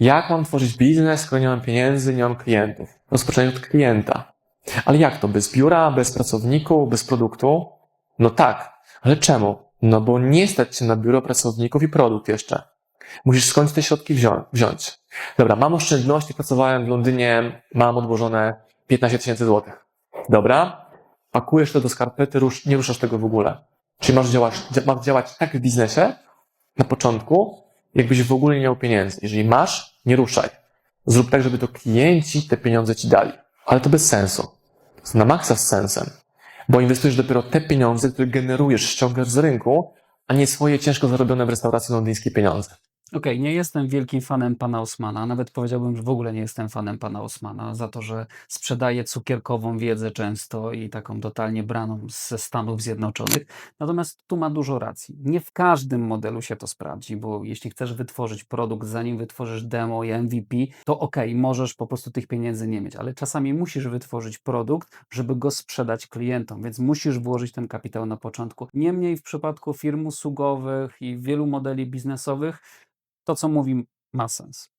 Jak mam tworzyć biznes, skoro nie mam pieniędzy, nie mam klientów? Rozpoczynaj od klienta. Ale jak to? Bez biura, bez pracowników, bez produktu? No tak. Ale czemu? No bo nie stać się na biuro pracowników i produkt jeszcze. Musisz skądś te środki wzią- wziąć. Dobra, mam oszczędności, pracowałem w Londynie, mam odłożone 15 tysięcy złotych. Dobra, pakujesz to do skarpety, nie ruszasz tego w ogóle. Czyli masz działać, dzia- masz działać tak w biznesie na początku, jakbyś w ogóle nie miał pieniędzy. Jeżeli masz, nie ruszaj. Zrób tak, żeby to klienci te pieniądze ci dali. Ale to bez sensu. To jest na maksa z sensem. Bo inwestujesz dopiero te pieniądze, które generujesz, ściągasz z rynku, a nie swoje ciężko zarobione w restauracji londyńskie pieniądze. Okej, nie jestem wielkim fanem pana Osmana, nawet powiedziałbym, że w ogóle nie jestem fanem pana Osmana za to, że sprzedaje cukierkową wiedzę często i taką totalnie braną ze Stanów Zjednoczonych. Natomiast tu ma dużo racji. Nie w każdym modelu się to sprawdzi, bo jeśli chcesz wytworzyć produkt, zanim wytworzysz demo i MVP, to okej, możesz po prostu tych pieniędzy nie mieć, ale czasami musisz wytworzyć produkt, żeby go sprzedać klientom, więc musisz włożyć ten kapitał na początku. Niemniej w przypadku firm usługowych i wielu modeli biznesowych, to co mówi ma sens.